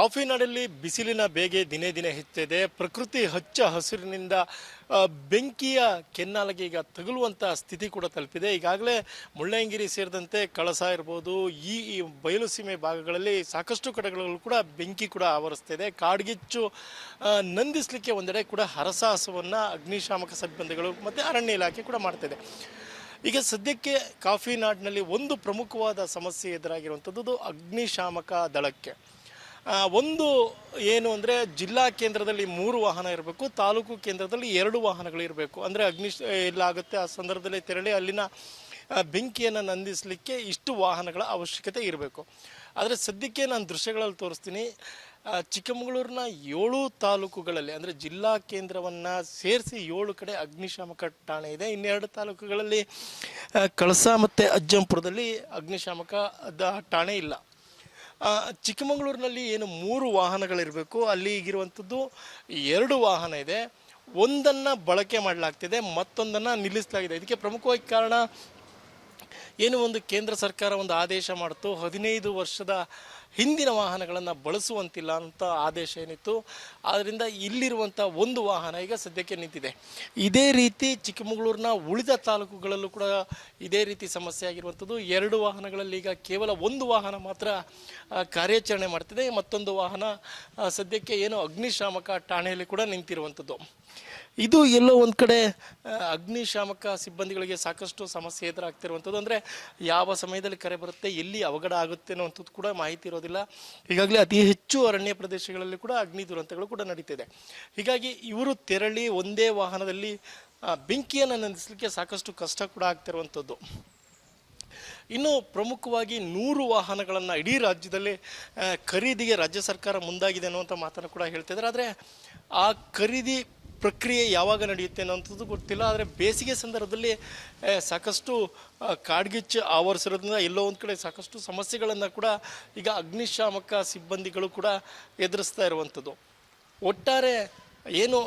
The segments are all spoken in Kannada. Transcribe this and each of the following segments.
ಕಾಫಿ ನಾಡಲ್ಲಿ ಬಿಸಿಲಿನ ಬೇಗೆ ದಿನೇ ದಿನೇ ಹೆಚ್ಚಿದೆ. ಪ್ರಕೃತಿ ಹಚ್ಚ ಹಸಿರಿನಿಂದ ಬೆಂಕಿಯ ಕೆನ್ನಾಲಗೆ ಈಗ ತಗುಲುವಂಥ ಸ್ಥಿತಿ ಕೂಡ ತಲುಪಿದೆ. ಈಗಾಗಲೇ ಮುಳ್ಳಯ್ಯನಗಿರಿ ಸೇರಿದಂತೆ ಕಳಸ ಇರ್ಬೋದು, ಈ ಬಯಲು ಸೀಮೆ ಭಾಗಗಳಲ್ಲಿ ಸಾಕಷ್ಟು ಕಡೆಗಳಲ್ಲೂ ಕೂಡ ಬೆಂಕಿ ಕೂಡ ಆವರಿಸ್ತಿದೆ. ಕಾಡ್ಗಿಚ್ಚು ನಂದಿಸಲಿಕ್ಕೆ ಒಂದೆಡೆ ಕೂಡ ಹರಸಾಹಸವನ್ನು ಅಗ್ನಿಶಾಮಕ ಸಿಬ್ಬಂದಿಗಳು ಮತ್ತು ಅರಣ್ಯ ಇಲಾಖೆ ಕೂಡ ಮಾಡ್ತಿದೆ. ಈಗ ಸದ್ಯಕ್ಕೆ ಕಾಫಿ ನಾಡಿನಲ್ಲಿ ಒಂದು ಪ್ರಮುಖವಾದ ಸಮಸ್ಯೆ ಎದುರಾಗಿರುವಂಥದ್ದು ಅಗ್ನಿಶಾಮಕ ದಳಕ್ಕೆ. ಒಂದು ಏನು ಅಂದರೆ ಜಿಲ್ಲಾ ಕೇಂದ್ರದಲ್ಲಿ ಮೂರು ವಾಹನ ಇರಬೇಕು, ತಾಲೂಕು ಕೇಂದ್ರದಲ್ಲಿ ಎರಡು ವಾಹನಗಳು ಇರಬೇಕು. ಅಂದರೆ ಅಗ್ನಿ ಎಲ್ಲಾಗುತ್ತೆ ಆ ಸಂದರ್ಭದಲ್ಲಿ ತೆರಳಿ ಅಲ್ಲಿನ ಬೆಂಕಿಯನ್ನು ನಂದಿಸಲಿಕ್ಕೆ ಇಷ್ಟು ವಾಹನಗಳ ಅವಶ್ಯಕತೆ ಇರಬೇಕು. ಆದರೆ ಸದ್ಯಕ್ಕೆ ನಾನು ದೃಶ್ಯಗಳಲ್ಲಿ ತೋರಿಸ್ತೀನಿ ಚಿಕ್ಕಮಗಳೂರಿನ ಏಳು ತಾಲೂಕುಗಳಲ್ಲಿ, ಅಂದರೆ ಜಿಲ್ಲಾ ಕೇಂದ್ರವನ್ನು ಸೇರಿಸಿ ಏಳು ಕಡೆ ಅಗ್ನಿಶಾಮಕ ಠಾಣೆ ಇದೆ. ಇನ್ನೆರಡು ತಾಲೂಕುಗಳಲ್ಲಿ ಕಳಸ ಮತ್ತು ಅಜ್ಜಂಪುರದಲ್ಲಿ ಅಗ್ನಿಶಾಮಕ ದ ಠಾಣೆ ಇಲ್ಲ. ಚಿಕ್ಕಮಗಳೂರಿನಲ್ಲಿ ಏನು ಮೂರು ವಾಹನಗಳಿರಬೇಕು, ಅಲ್ಲಿ ಈಗಿರುವಂಥದ್ದು ಎರಡು ವಾಹನ ಇದೆ. ಒಂದನ್ನು ಬಳಕೆ ಮಾಡಲಾಗ್ತಿದೆ, ಮತ್ತೊಂದನ್ನು ನಿಲ್ಲಿಸಲಾಗಿದೆ. ಇದಕ್ಕೆ ಪ್ರಮುಖವಾಗಿ ಕಾರಣ ಏನು? ಒಂದು ಕೇಂದ್ರ ಸರ್ಕಾರ ಒಂದು ಆದೇಶ ಮಾಡಿತು, ಹದಿನೈದು ವರ್ಷದ ಹಿಂದಿನ ವಾಹನಗಳನ್ನು ಬಳಸುವಂತಿಲ್ಲ ಅಂತ ಆದೇಶ ಏನಿತ್ತು? ಆದ್ದರಿಂದ ಇಲ್ಲಿರುವಂಥ ಒಂದು ವಾಹನ ಈಗ ಸದ್ಯಕ್ಕೆ ನಿಂತಿದೆ. ಇದೇ ರೀತಿ ಚಿಕ್ಕಮಗಳೂರಿನ ಉಳಿದ ತಾಲೂಕುಗಳಲ್ಲೂ ಕೂಡ ಇದೇ ರೀತಿ ಸಮಸ್ಯೆ ಆಗಿರುವಂಥದ್ದು ಎರಡು ವಾಹನಗಳಲ್ಲಿ ಈಗ ಕೇವಲ ಒಂದು ವಾಹನ ಮಾತ್ರ ಕಾರ್ಯಾಚರಣೆ ಮಾಡ್ತಿದೆ. ಮತ್ತೊಂದು ವಾಹನ ಸದ್ಯಕ್ಕೆ ಏನು ಅಗ್ನಿಶಾಮಕ ಠಾಣೆಯಲ್ಲಿ ಕೂಡ ನಿಂತಿರುವಂಥದ್ದು ಇದು ಎಲ್ಲೋ ಒಂದು ಕಡೆ ಅಗ್ನಿಶಾಮಕ ಸಿಬ್ಬಂದಿಗಳಿಗೆ ಸಾಕಷ್ಟು ಸಮಸ್ಯೆ ಎದುರಾಗ್ತಿರುವಂಥದ್ದು ಅಂದರೆ ಯಾವ ಸಮಯದಲ್ಲಿ ಕರೆ ಬರುತ್ತೆ, ಎಲ್ಲಿ ಅವಘಡ ಆಗುತ್ತೆ ಅನ್ನೋವಂಥದ್ದು ಕೂಡ ಮಾಹಿತಿ ಇರೋದಿಲ್ಲ ಈಗಾಗಲೇ ಅತಿ ಹೆಚ್ಚು ಅರಣ್ಯ ಪ್ರದೇಶಗಳಲ್ಲಿ ಕೂಡ ಅಗ್ನಿ ದುರಂತಗಳು ಕೂಡ ನಡೀತಿದೆ. ಹೀಗಾಗಿ ಇವರು ತೆರಳಿ ಒಂದೇ ವಾಹನದಲ್ಲಿ ಬೆಂಕಿಯನ್ನು ನಂದಿಸಲಿಕ್ಕೆ ಸಾಕಷ್ಟು ಕಷ್ಟ ಕೂಡ ಆಗ್ತಿರುವಂಥದ್ದು. ಇನ್ನು ಪ್ರಮುಖವಾಗಿ ನೂರು ವಾಹನಗಳನ್ನು ಇಡೀ ರಾಜ್ಯದಲ್ಲಿ ಖರೀದಿಗೆ ರಾಜ್ಯ ಸರ್ಕಾರ ಮುಂದಾಗಿದೆ ಅನ್ನುವಂಥ ಮಾತನ್ನು ಕೂಡ ಹೇಳ್ತಿದ್ದಾರೆ ಆದರೆ ಆ ಖರೀದಿ ಪ್ರಕ್ರಿಯೆ ಯಾವಾಗ ನಡೆಯುತ್ತೆ ಅನ್ನೋಂಥದ್ದು ಗೊತ್ತಿಲ್ಲ. ಆದರೆ ಬೇಸಿಗೆ ಸಂದರ್ಭದಲ್ಲಿ ಸಾಕಷ್ಟು ಕಾಡ್ಗಿಚ್ಚು ಆವರಿಸಿರೋದ್ರಿಂದ ಎಲ್ಲೋ ಒಂದು ಕಡೆ ಸಾಕಷ್ಟು ಸಮಸ್ಯೆಗಳನ್ನು ಕೂಡ ಈಗ ಅಗ್ನಿಶಾಮಕ ಸಿಬ್ಬಂದಿಗಳು ಕೂಡ ಎದುರಿಸ್ತಾ ಇರುವಂಥದ್ದು. ಒಟ್ಟಾರೆ ಏನು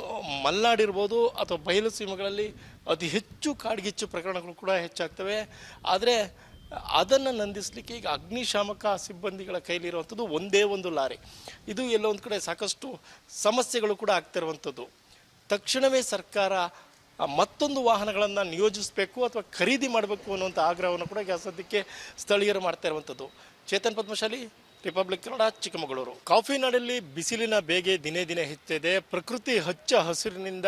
ಮಲ್ನಾಡಿರ್ಬೋದು ಅಥವಾ ಬಯಲು ಸೀಮೆಗಳಲ್ಲಿ ಅತಿ ಹೆಚ್ಚು ಕಾಡ್ಗಿಚ್ಚು ಪ್ರಕರಣಗಳು ಕೂಡ ಹೆಚ್ಚಾಗ್ತವೆ. ಆದರೆ ಅದನ್ನು ನಂದಿಸಲಿಕ್ಕೆ ಈಗ ಅಗ್ನಿಶಾಮಕ ಸಿಬ್ಬಂದಿಗಳ ಕೈಲಿರುವಂಥದ್ದು ಒಂದೇ ಒಂದು ಲಾರಿ. ಇದು ಎಲ್ಲೋ ಒಂದು ಕಡೆ ಸಾಕಷ್ಟು ಸಮಸ್ಯೆಗಳು ಕೂಡ ಆಗ್ತಿರುವಂಥದ್ದು. ತಕ್ಷಣವೇ ಸರ್ಕಾರ ಮತ್ತೊಂದು ವಾಹನಗಳನ್ನು ನಿಯೋಜಿಸಬೇಕು ಅಥವಾ ಖರೀದಿ ಮಾಡಬೇಕು ಅನ್ನುವಂಥ ಆಗ್ರಹವನ್ನು ಕೂಡ ಸದ್ಯಕ್ಕೆ ಸ್ಥಳೀಯರು ಮಾಡ್ತಾ ಇರುವಂಥದ್ದು ಚೇತನ್ ಪದ್ಮಶಾಲಿ ರಿಪಬ್ಲಿಕ್ ಕನ್ನಡ, ಚಿಕ್ಕಮಗಳೂರು. ಕಾಫಿ ನಾಡಲ್ಲಿ ಬಿಸಿಲಿನ ಬೇಗೆ ದಿನೇ ದಿನೇ ಹೆಚ್ಚಿದೆ. ಪ್ರಕೃತಿ ಹಚ್ಚ ಹಸಿರಿನಿಂದ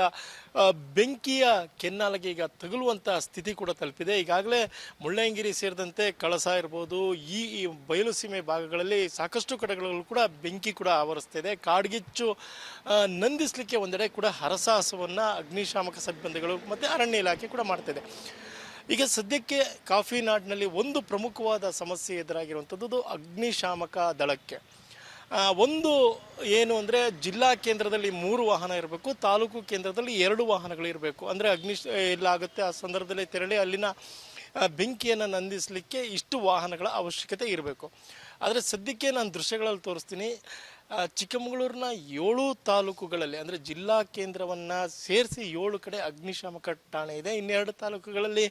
ಬೆಂಕಿಯ ಕೆನ್ನಾಲಗೆ ಈಗ ತಗುಲುವಂಥ ಸ್ಥಿತಿ ಕೂಡ ತಲುಪಿದೆ. ಈಗಾಗಲೇ ಮುಳ್ಳಯ್ಯನಗಿರಿ ಸೇರಿದಂತೆ ಕಳಸ ಇರ್ಬೋದು, ಈ ಬಯಲು ಸೀಮೆ ಭಾಗಗಳಲ್ಲಿ ಸಾಕಷ್ಟು ಕಡೆಗಳಲ್ಲೂ ಕೂಡ ಬೆಂಕಿ ಕೂಡ ಆವರಿಸ್ತಿದೆ. ಕಾಡ್ಗಿಚ್ಚು ನಂದಿಸಲಿಕ್ಕೆ ಒಂದೆಡೆ ಕೂಡ ಹರಸಾಹಸವನ್ನು ಅಗ್ನಿಶಾಮಕ ಸಿಬ್ಬಂದಿಗಳು ಮತ್ತು ಅರಣ್ಯ ಇಲಾಖೆ ಕೂಡ ಮಾಡ್ತಿದೆ. ಈಗ ಸದ್ಯಕ್ಕೆ ಕಾಫಿ ನಾಡಿನಲ್ಲಿ ಒಂದು ಪ್ರಮುಖವಾದ ಸಮಸ್ಯೆ ಎದುರಾಗಿರುವಂಥದ್ದು ಅಗ್ನಿಶಾಮಕ ದಳಕ್ಕೆ. ಒಂದು ಏನು ಅಂದರೆ ಜಿಲ್ಲಾ ಕೇಂದ್ರದಲ್ಲಿ ಮೂರು ವಾಹನ ಇರಬೇಕು, ತಾಲೂಕು ಕೇಂದ್ರದಲ್ಲಿ ಎರಡು ವಾಹನಗಳು ಇರಬೇಕು. ಅಂದರೆ ಅಗ್ನಿ ಎಲ್ಲಾಗುತ್ತೆ ಆ ಸಂದರ್ಭದಲ್ಲಿ ತೆರಳಿ ಅಲ್ಲಿನ ಬೆಂಕಿಯನ್ನು ನಂದಿಸಲಿಕ್ಕೆ ಇಷ್ಟು ವಾಹನಗಳ ಅವಶ್ಯಕತೆ ಇರಬೇಕು. ಆದರೆ ಸದ್ಯಕ್ಕೆ ನಾನು ದೃಶ್ಯಗಳಲ್ಲಿ ತೋರಿಸ್ತೀನಿ ಚಿಕ್ಕಮಗಳೂರಿನ ಏಳು ತಾಲೂಕುಗಳಲ್ಲಿ, ಅಂದರೆ ಜಿಲ್ಲಾ ಕೇಂದ್ರವನ್ನು ಸೇರಿಸಿ ಏಳು ಕಡೆ ಅಗ್ನಿಶಾಮಕ ಠಾಣೆ ಇದೆ. ಇನ್ನೆರಡು ತಾಲೂಕುಗಳಲ್ಲಿ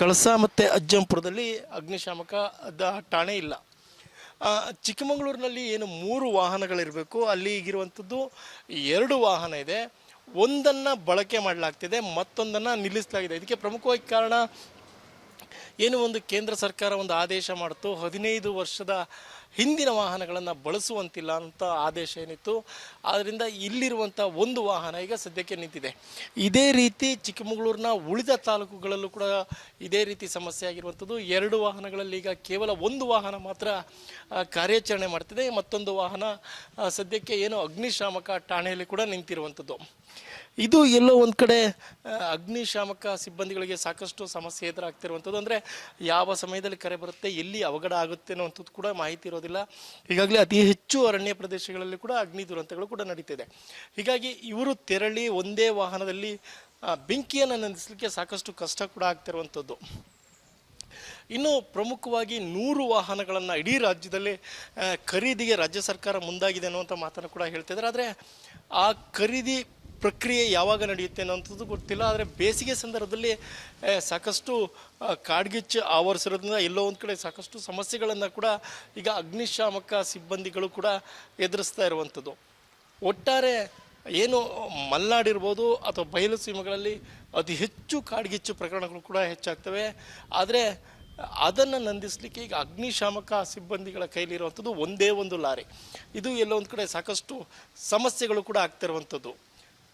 ಕಳಸ ಮತ್ತು ಅಜ್ಜಂಪುರದಲ್ಲಿ ಅಗ್ನಿಶಾಮಕ ಠಾಣೆ ಇಲ್ಲ. ಚಿಕ್ಕಮಗಳೂರಿನಲ್ಲಿ ಏನು ಮೂರು ವಾಹನಗಳಿರಬೇಕು, ಅಲ್ಲಿ ಈಗಿರುವಂಥದ್ದು ಎರಡು ವಾಹನ ಇದೆ. ಒಂದನ್ನು ಬಳಕೆ ಮಾಡಲಾಗ್ತಿದೆ, ಮತ್ತೊಂದನ್ನು ನಿಲ್ಲಿಸಲಾಗಿದೆ. ಇದಕ್ಕೆ ಪ್ರಮುಖವಾಗಿ ಕಾರಣ, ಏನು ಒಂದು ಕೇಂದ್ರ ಸರ್ಕಾರ ಒಂದು ಆದೇಶ ಮಾಡಿತು, ಹದಿನೈದು ವರ್ಷದ ಹಿಂದಿನ ವಾಹನಗಳನ್ನು ಬಳಸುವಂತಿಲ್ಲ ಅಂತ ಆದೇಶ ಏನಿತ್ತು ಆದ್ದರಿಂದ ಇಲ್ಲಿರುವಂಥ ಒಂದು ವಾಹನ ಈಗ ಸದ್ಯಕ್ಕೆ ನಿಂತಿದೆ. ಇದೇ ರೀತಿ ಚಿಕ್ಕಮಗಳೂರಿನ ಉಳಿದ ತಾಲೂಕುಗಳಲ್ಲೂ ಕೂಡ ಇದೇ ರೀತಿ ಸಮಸ್ಯೆ ಆಗಿರುವಂಥದ್ದು ಎರಡು ವಾಹನಗಳಲ್ಲಿ ಈಗ ಕೇವಲ ಒಂದು ವಾಹನ ಮಾತ್ರ ಕಾರ್ಯಾಚರಣೆ ಮಾಡ್ತಿದೆ. ಮತ್ತೊಂದು ವಾಹನ ಸದ್ಯಕ್ಕೆ ಏನು ಅಗ್ನಿಶಾಮಕ ಠಾಣೆಯಲ್ಲಿ ಕೂಡ ನಿಂತಿರುವಂಥದ್ದು ಇದು ಎಲ್ಲೋ ಒಂದು ಕಡೆ ಅಗ್ನಿಶಾಮಕ ಸಿಬ್ಬಂದಿಗಳಿಗೆ ಸಾಕಷ್ಟು ಸಮಸ್ಯೆ ಎದುರಾಗ್ತಿರುವಂಥದ್ದು ಅಂದರೆ ಯಾವ ಸಮಯದಲ್ಲಿ ಕರೆ ಬರುತ್ತೆ, ಎಲ್ಲಿ ಅವಘಡ ಆಗುತ್ತೆ ಅನ್ನೋವಂಥದ್ದು ಕೂಡ ಮಾಹಿತಿ ಇರೋದಿಲ್ಲ ಈಗಾಗಲೇ ಅತಿ ಹೆಚ್ಚು ಅರಣ್ಯ ಪ್ರದೇಶಗಳಲ್ಲಿ ಕೂಡ ಅಗ್ನಿ ದುರಂತಗಳು ಕೂಡ ನಡೀತಿದೆ. ಹೀಗಾಗಿ ಇವರು ತೆರಳಿ ಒಂದೇ ವಾಹನದಲ್ಲಿ ಬೆಂಕಿಯನ್ನು ನಂದಿಸಲಿಕ್ಕೆ ಸಾಕಷ್ಟು ಕಷ್ಟ ಕೂಡ ಆಗ್ತಿರುವಂಥದ್ದು. ಇನ್ನು ಪ್ರಮುಖವಾಗಿ ನೂರು ವಾಹನಗಳನ್ನು ಇಡೀ ರಾಜ್ಯದಲ್ಲಿ ಖರೀದಿಗೆ ರಾಜ್ಯ ಸರ್ಕಾರ ಮುಂದಾಗಿದೆ ಅನ್ನುವಂಥ ಮಾತನ್ನು ಕೂಡ ಹೇಳ್ತಿದ್ದಾರೆ ಆದರೆ ಆ ಖರೀದಿ ಪ್ರಕ್ರಿಯೆ ಯಾವಾಗ ನಡೆಯುತ್ತೆ ಅನ್ನೋಂಥದ್ದು ಗೊತ್ತಿಲ್ಲ. ಆದರೆ ಬೇಸಿಗೆ ಸಂದರ್ಭದಲ್ಲಿ ಸಾಕಷ್ಟು ಕಾಡ್ಗಿಚ್ಚು ಆವರಿಸಿರೋದ್ರಿಂದ ಎಲ್ಲೋ ಒಂದು ಕಡೆ ಸಾಕಷ್ಟು ಸಮಸ್ಯೆಗಳನ್ನು ಕೂಡ ಈಗ ಅಗ್ನಿಶಾಮಕ ಸಿಬ್ಬಂದಿಗಳು ಕೂಡ ಎದುರಿಸ್ತಾ ಇರುವಂಥದ್ದು. ಒಟ್ಟಾರೆ ಏನು ಮಲ್ನಾಡಿರ್ಬೋದು ಅಥವಾ ಬಯಲು ಸೀಮೆಗಳಲ್ಲಿ ಅತಿ ಹೆಚ್ಚು ಕಾಡ್ಗಿಚ್ಚು ಪ್ರಕರಣಗಳು ಕೂಡ ಹೆಚ್ಚಾಗ್ತವೆ. ಆದರೆ ಅದನ್ನು ನಂದಿಸಲಿಕ್ಕೆ ಈಗ ಅಗ್ನಿಶಾಮಕ ಸಿಬ್ಬಂದಿಗಳ ಕೈಲಿರುವಂಥದ್ದು ಒಂದೇ ಒಂದು ಲಾರಿ. ಇದು ಎಲ್ಲೋ ಒಂದು ಕಡೆ ಸಾಕಷ್ಟು ಸಮಸ್ಯೆಗಳು ಕೂಡ ಆಗ್ತಿರುವಂಥದ್ದು.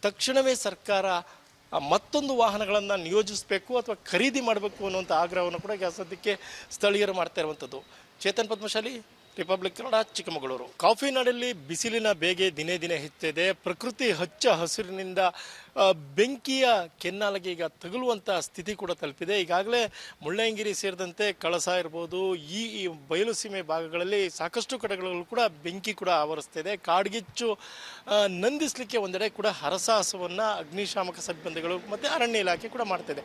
ತಕ್ಷಣವೇ ಸರ್ಕಾರ ಮತ್ತೊಂದು ವಾಹನಗಳನ್ನು ನಿಯೋಜಿಸಬೇಕು ಅಥವಾ ಖರೀದಿ ಮಾಡಬೇಕು ಅನ್ನುವಂಥ ಆಗ್ರಹವನ್ನು ಕೂಡ ಸದ್ಯಕ್ಕೆ ಸ್ಥಳೀಯರು ಮಾಡ್ತಾ ಇರುವಂಥದ್ದು ಚೇತನ್ ಪದ್ಮಶಾಲಿ ರಿಪಬ್ಲಿಕ್ ಕನ್ನಡ, ಚಿಕ್ಕಮಗಳೂರು. ಕಾಫಿ ನಾಡಲ್ಲಿ ಬಿಸಿಲಿನ ಬೇಗೆ ದಿನೇ ದಿನೇ ಹೆಚ್ಚಿದೆ. ಪ್ರಕೃತಿ ಹಚ್ಚ ಹಸಿರಿನಿಂದ ಬೆಂಕಿಯ ಕೆನ್ನಾಲಗೆ ಈಗ ತಗುಲುವಂಥ ಸ್ಥಿತಿ ಕೂಡ ತಲುಪಿದೆ. ಈಗಾಗಲೇ ಮುಳ್ಳಯ್ಯನಗಿರಿ ಸೇರಿದಂತೆ ಕಳಸ ಇರ್ಬೋದು, ಈ ಬಯಲು ಸೀಮೆ ಭಾಗಗಳಲ್ಲಿ ಸಾಕಷ್ಟು ಕಡೆಗಳಲ್ಲೂ ಕೂಡ ಬೆಂಕಿ ಕೂಡ ಆವರಿಸ್ತಿದೆ. ಕಾಡ್ಗಿಚ್ಚು ನಂದಿಸಲಿಕ್ಕೆ ಒಂದೆಡೆ ಕೂಡ ಹರಸಾಹಸವನ್ನು ಅಗ್ನಿಶಾಮಕ ಸಿಬ್ಬಂದಿಗಳು ಮತ್ತು ಅರಣ್ಯ ಇಲಾಖೆ ಕೂಡ ಮಾಡ್ತಿದೆ.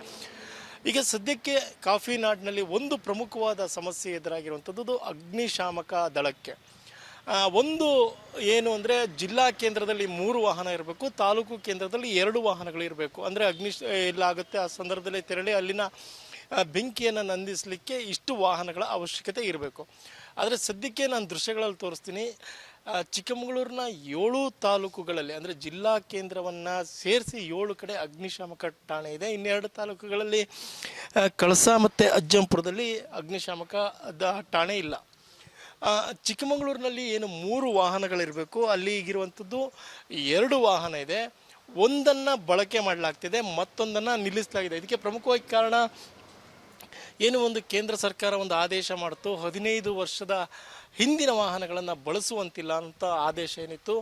ಈಗ ಸದ್ಯಕ್ಕೆ ಕಾಫಿ ನಾಡಿನಲ್ಲಿ ಒಂದು ಪ್ರಮುಖವಾದ ಸಮಸ್ಯೆ ಎದುರಾಗಿರುವಂಥದ್ದು ಅಗ್ನಿಶಾಮಕ ದಳಕ್ಕೆ. ಒಂದು ಏನು ಅಂದರೆ ಜಿಲ್ಲಾ ಕೇಂದ್ರದಲ್ಲಿ ಮೂರು ವಾಹನ ಇರಬೇಕು, ತಾಲೂಕು ಕೇಂದ್ರದಲ್ಲಿ ಎರಡು ವಾಹನಗಳು ಇರಬೇಕು. ಅಂದರೆ ಅಗ್ನಿ ಎಲ್ಲಾಗುತ್ತೆ ಆ ಸಂದರ್ಭದಲ್ಲಿ ತೆರಳಿ ಅಲ್ಲಿನ ಬೆಂಕಿಯನ್ನು ನಂದಿಸಲಿಕ್ಕೆ ಇಷ್ಟು ವಾಹನಗಳ ಅವಶ್ಯಕತೆ ಇರಬೇಕು. ಆದರೆ ಸದ್ಯಕ್ಕೆ ನಾನು ದೃಶ್ಯಗಳಲ್ಲಿ ತೋರಿಸ್ತೀನಿ ಚಿಕ್ಕಮಗಳೂರಿನ ಏಳು ತಾಲೂಕುಗಳಲ್ಲಿ, ಅಂದರೆ ಜಿಲ್ಲಾ ಕೇಂದ್ರವನ್ನು ಸೇರಿಸಿ ಏಳು ಕಡೆ ಅಗ್ನಿಶಾಮಕ ಠಾಣೆ ಇದೆ. ಇನ್ನೆರಡು ತಾಲೂಕುಗಳಲ್ಲಿ ಕಳಸ ಮತ್ತು ಅಜ್ಜಂಪುರದಲ್ಲಿ ಅಗ್ನಿಶಾಮಕ ದ ಠಾಣೆ ಇಲ್ಲ. ಚಿಕ್ಕಮಗಳೂರಿನಲ್ಲಿ ಏನು ಮೂರು ವಾಹನಗಳಿರಬೇಕು, ಅಲ್ಲಿ ಈಗಿರುವಂಥದ್ದು ಎರಡು ವಾಹನ ಇದೆ. ಒಂದನ್ನು ಬಳಕೆ ಮಾಡಲಾಗ್ತಿದೆ, ಮತ್ತೊಂದನ್ನು ನಿಲ್ಲಿಸಲಾಗಿದೆ. ಇದಕ್ಕೆ ಪ್ರಮುಖವಾಗಿ ಕಾರಣ ಏನು ಒಂದು ಕೇಂದ್ರ ಸರ್ಕಾರ ಒಂದು ಆದೇಶ ಮಾಡಿತು? ಹದಿನೈದು ವರ್ಷದ ಹಿಂದಿನ ವಾಹನಗಳನ್ನು ಬಳಸುವಂತಿಲ್ಲ ಅಂತ ಆದೇಶ ಏನಿತ್ತು?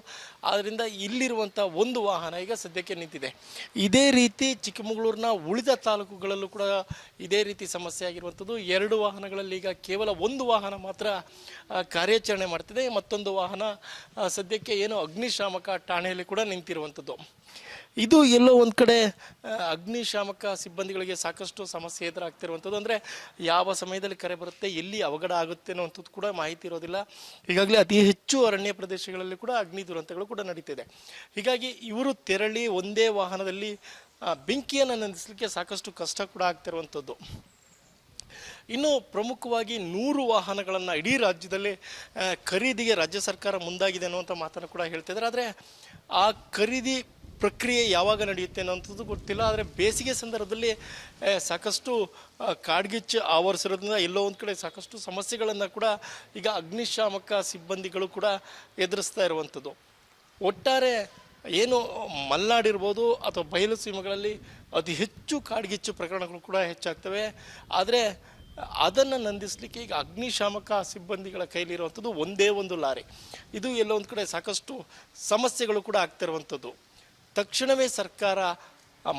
ಆದ್ದರಿಂದ ಇಲ್ಲಿರುವಂಥ ಒಂದು ವಾಹನ ಈಗ ಸದ್ಯಕ್ಕೆ ನಿಂತಿದೆ. ಇದೇ ರೀತಿ ಚಿಕ್ಕಮಗಳೂರಿನ ಉಳಿದ ತಾಲೂಕುಗಳಲ್ಲೂ ಕೂಡ ಇದೇ ರೀತಿ ಸಮಸ್ಯೆ ಆಗಿರುವಂಥದ್ದು ಎರಡು ವಾಹನಗಳಲ್ಲಿ ಈಗ ಕೇವಲ ಒಂದು ವಾಹನ ಮಾತ್ರ ಕಾರ್ಯಾಚರಣೆ ಮಾಡ್ತಿದೆ. ಮತ್ತೊಂದು ವಾಹನ ಸದ್ಯಕ್ಕೆ ಏನು ಅಗ್ನಿಶಾಮಕ ಠಾಣೆಯಲ್ಲಿ ಕೂಡ ನಿಂತಿರುವಂಥದ್ದು ಇದು ಎಲ್ಲೋ ಒಂದು ಕಡೆ ಅಗ್ನಿಶಾಮಕ ಸಿಬ್ಬಂದಿಗಳಿಗೆ ಸಾಕಷ್ಟು ಸಮಸ್ಯೆ ಎದುರಾಗ್ತಿರುವಂಥದ್ದು. ಅಂದರೆ ಯಾವ ಸಮಯದಲ್ಲಿ ಕರೆ ಬರುತ್ತೆ, ಎಲ್ಲಿ ಅವಘಡ ಆಗುತ್ತೆ ಅನ್ನೋಂಥದ್ದು ಕೂಡ ಮಾಹಿತಿ ಇರೋದಿಲ್ಲ. ಈಗಾಗಲೇ ಅತಿ ಹೆಚ್ಚು ಅರಣ್ಯ ಪ್ರದೇಶಗಳಲ್ಲಿ ಕೂಡ ಅಗ್ನಿ ದುರಂತಗಳು ಕೂಡ ನಡೀತಿದೆ. ಹೀಗಾಗಿ ಇವರು ತೆರಳಿ ಒಂದೇ ವಾಹನದಲ್ಲಿ ಬೆಂಕಿಯನ್ನು ನಂದಿಸಲಿಕ್ಕೆ ಸಾಕಷ್ಟು ಕಷ್ಟ ಕೂಡ ಆಗ್ತಿರುವಂಥದ್ದು. ಇನ್ನು ಪ್ರಮುಖವಾಗಿ ನೂರು ವಾಹನಗಳನ್ನು ಇಡೀ ರಾಜ್ಯದಲ್ಲಿ ಖರೀದಿಗೆ ರಾಜ್ಯ ಸರ್ಕಾರ ಮುಂದಾಗಿದೆ ಅನ್ನುವಂಥ ಮಾತನ್ನು ಕೂಡ ಹೇಳ್ತಿದ್ದಾರೆ ಆದರೆ ಆ ಖರೀದಿ ಪ್ರಕ್ರಿಯೆ ಯಾವಾಗ ನಡೆಯುತ್ತೆ ಅನ್ನೋಂಥದ್ದು ಗೊತ್ತಿಲ್ಲ. ಆದರೆ ಬೇಸಿಗೆ ಸಂದರ್ಭದಲ್ಲಿ ಸಾಕಷ್ಟು ಕಾಡ್ಗಿಚ್ಚು ಆವರಿಸಿರೋದ್ರಿಂದ ಎಲ್ಲೋ ಒಂದು ಕಡೆ ಸಾಕಷ್ಟು ಸಮಸ್ಯೆಗಳನ್ನು ಕೂಡ ಈಗ ಅಗ್ನಿಶಾಮಕ ಸಿಬ್ಬಂದಿಗಳು ಕೂಡ ಎದುರಿಸ್ತಾ ಇರುವಂಥದ್ದು. ಒಟ್ಟಾರೆ ಏನು ಮಲ್ನಾಡಿರ್ಬೋದು ಅಥವಾ ಬಯಲು ಸೀಮೆಗಳಲ್ಲಿ ಅತಿ ಹೆಚ್ಚು ಕಾಡ್ಗಿಚ್ಚು ಪ್ರಕರಣಗಳು ಕೂಡ ಹೆಚ್ಚಾಗ್ತವೆ. ಆದರೆ ಅದನ್ನು ನಂದಿಸಲಿಕ್ಕೆ ಈಗ ಅಗ್ನಿಶಾಮಕ ಸಿಬ್ಬಂದಿಗಳ ಕೈಲಿರುವಂಥದ್ದು ಒಂದೇ ಒಂದು ಲಾರಿ. ಇದು ಎಲ್ಲೋ ಒಂದು ಕಡೆ ಸಾಕಷ್ಟು ಸಮಸ್ಯೆಗಳು ಕೂಡ ಆಗ್ತಿರುವಂಥದ್ದು. ತಕ್ಷಣವೇ ಸರ್ಕಾರ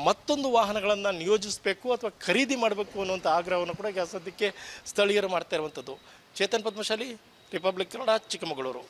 ಮತ್ತೊಂದು ವಾಹನಗಳನ್ನು ನಿಯೋಜಿಸಬೇಕು ಅಥವಾ ಖರೀದಿ ಮಾಡಬೇಕು ಅನ್ನುವಂಥ ಆಗ್ರಹವನ್ನು ಕೂಡ ಸದ್ಯಕ್ಕೆ ಸ್ಥಳೀಯರು ಮಾಡ್ತಾ ಇರುವಂಥದ್ದು ಚೇತನ್ ಪದ್ಮಶಾಲಿ ರಿಪಬ್ಲಿಕ್ ಕನ್ನಡ ಚಿಕ್ಕಮಗಳೂರು